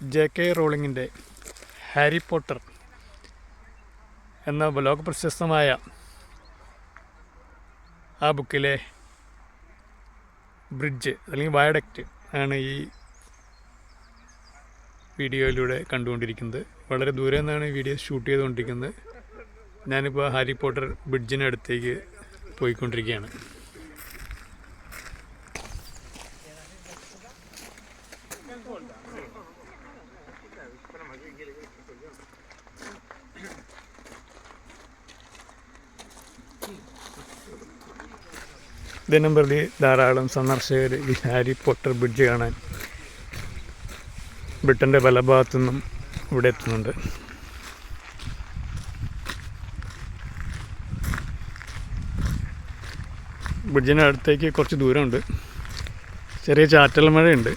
J K റോളിങ്ങിന്റെ Harry Potter എന്ന ലോക പ്രശസ്തമായ ആ ബുക്കിലെ ബ്രിഡ്ജ് അല്ലെങ്കിൽ വയഡക്റ്റ് ആണ് ഈ വീഡിയോയിലൂടെ കണ്ടുകൊണ്ടിരിക്കുന്നത്. വളരെ ദൂരെ നിന്നാണ് ഈ വീഡിയോ ഷൂട്ട് ചെയ്തുകൊണ്ടിരിക്കുന്നത്. ഞാനിപ്പോൾ ഹാരി പോട്ടർ ബ്രിഡ്ജിനടുത്തേക്ക് പോയിക്കൊണ്ടിരിക്കുകയാണ്. ദിനം പ്രതി ധാരാളം സന്ദർശകർ ഈ ഹാരി പോട്ടർ ബ്രിഡ്ജ് കാണാൻ ബ്രിട്ടന്റെ പല ഭാഗത്തു നിന്നും ഇവിടെ എത്തുന്നുണ്ട്. ബ്രിഡ്ജിന്റെ അടുത്തേക്ക് കുറച്ച് ദൂരമുണ്ട്. ചെറിയ ചാറ്റൽ മഴയുണ്ട്.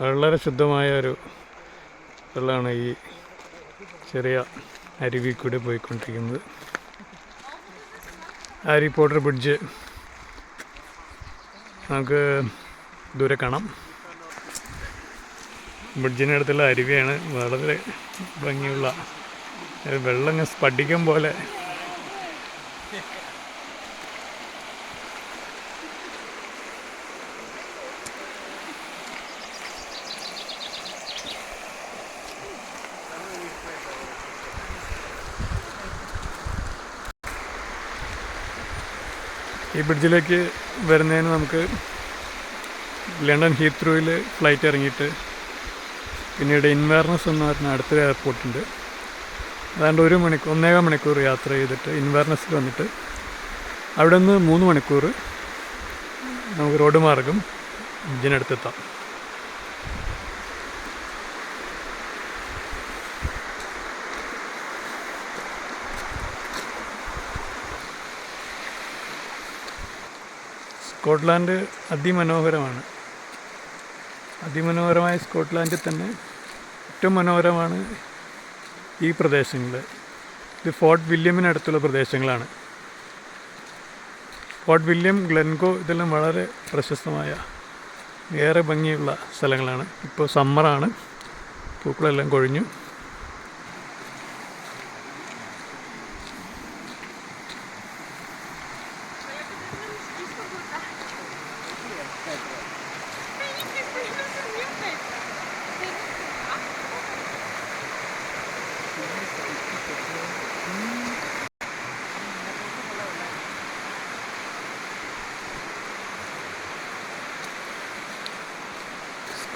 വളരെ ശുദ്ധമായ ഒരു വെള്ളമാണ് ഈ ചെറിയ അരുവി കൂടി പോയിക്കൊണ്ടിരിക്കുന്നത്. ഹാരി പോട്ടർ ബ്രിഡ്ജ് നമുക്ക് ദൂരെ കാണാം. ബ്രിഡ്ജിനടുത്തുള്ള അരുവിയാണ്. വളരെ ഭംഗിയുള്ള. വെള്ളം ഇങ്ങനെ സ്പടികം പോലെ ഈ ബ്രിഡ്ജിലേക്ക് വരുന്നതിന് നമുക്ക് ലണ്ടൻ ഹീത്രൂയിൽ ഫ്ലൈറ്റ് ഇറങ്ങിയിട്ട് പിന്നീട് ഇൻവേർണസ് എന്ന് പറഞ്ഞ അടുത്തൊരു എയർപോർട്ടുണ്ട് അതാണ്ട് ഒരു മണിക്കൂർ ഒന്നേകാൽ മണിക്കൂർ യാത്ര ചെയ്തിട്ട് ഇൻവേർണസിൽ വന്നിട്ട് അവിടെ നിന്ന് മൂന്ന് മണിക്കൂർ നമുക്ക് റോഡ് മാർഗം ബ്രിഡ്ജിനടുത്തെത്താം സ്കോട്ട്ലാൻഡ് അതിമനോഹരമാണ്. അതിമനോഹരമായ സ്കോട്ട്ലാൻഡിൽ തന്നെ ഏറ്റവും മനോഹരമാണ് ഈ പ്രദേശങ്ങൾ ഇത് ഫോർട്ട് വില്യമിനടുത്തുള്ള പ്രദേശങ്ങളാണ്. ഫോർട്ട് വില്യം ഗ്ലെൻകോ ഇതെല്ലാം വളരെ പ്രശസ്തമായ ഏറെ ഭംഗിയുള്ള സ്ഥലങ്ങളാണ്. ഇപ്പോൾ സമ്മറാണ്. പൂക്കളെല്ലാം കൊഴിഞ്ഞു.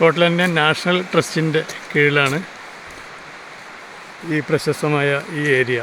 സ്കോട്ട്ലൻഡിന്റെ നാഷണൽ ട്രസ്റ്റിന്റെ കീഴിലാണ് ഈ പ്രശസ്തമായ ഈ ഏരിയ.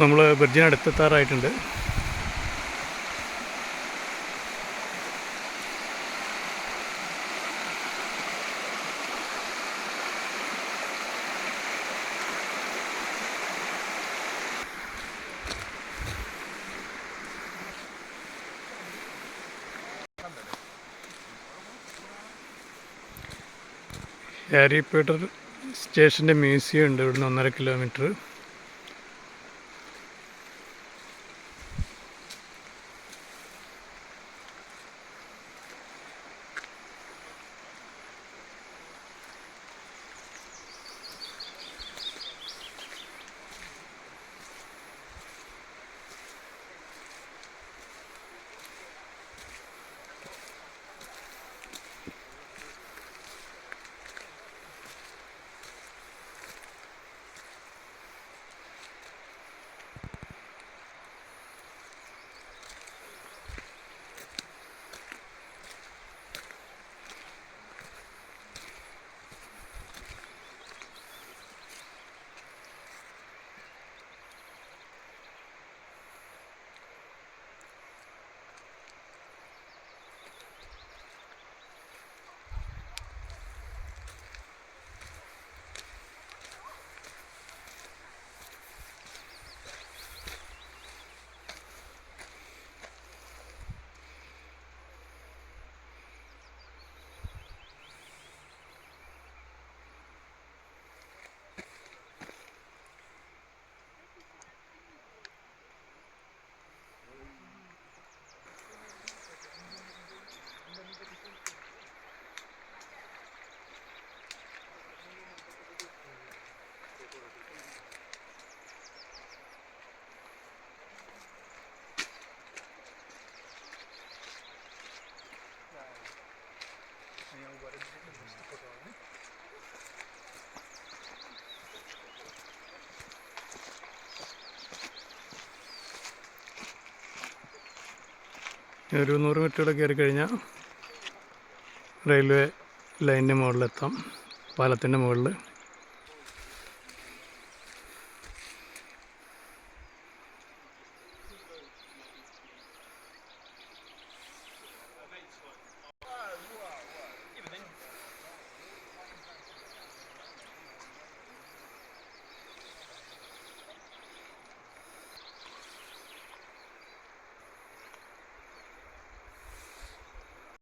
നമ്മൾ ബെർജിന് അടുത്തെത്താറായിട്ടുണ്ട്. ഹാരി പീറ്റർ സ്റ്റേഷന്റെ മ്യൂസിയം ഉണ്ട് ഇവിടുന്ന് ഒന്നര കിലോമീറ്റർ. ഒരു നൂറ് മീറ്റർ കൂടെ കയറി കഴിഞ്ഞാൽ റെയിൽവേ ലൈനിന്റെ മുകളിലെത്താം. പാലത്തിന്റെ മുകളിൽ